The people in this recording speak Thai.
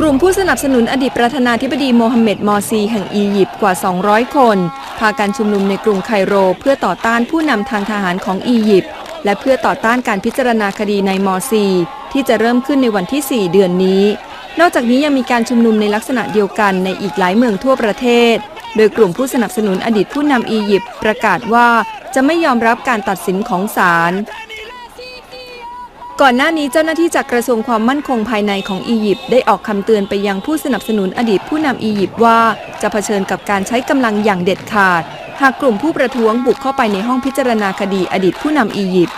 กลุ่มผู้สนับสนุนอดีตประธานาธิบดีโมฮัมเหม็ด มอร์ซี แห่งอียิปต์กว่า 200 คน พากันชุมนุมในกรุงไคโร เพื่อต่อต้านผู้นำทางทหารของอียิปต์และเพื่อต่อต้านการพิจารณาคดีในมอร์ซี ที่จะเริ่มขึ้นในวันที่ 4 เดือนนี้ นอกจากนี้ยังมีการชุมนุมในลักษณะเดียวกันในอีกหลายเมืองทั่วประเทศ โดยกลุ่มผู้สนับสนุนอดีตผู้นำอียิปต์ประกาศว่าจะไม่ยอมรับการตัดสินของศาล ก่อนหน้านี้เจ้าหน้าที่จากกระทรวงความมั่นคงภายในของอียิปต์ได้ออกคำเตือนไปยังผู้สนับสนุนอดีตผู้นำอียิปต์ว่า จะเผชิญกับการใช้กำลังอย่างเด็ดขาด หากกลุ่มผู้ประท้วงบุกเข้าไปในห้องพิจารณาคดีอดีตผู้นำอียิปต์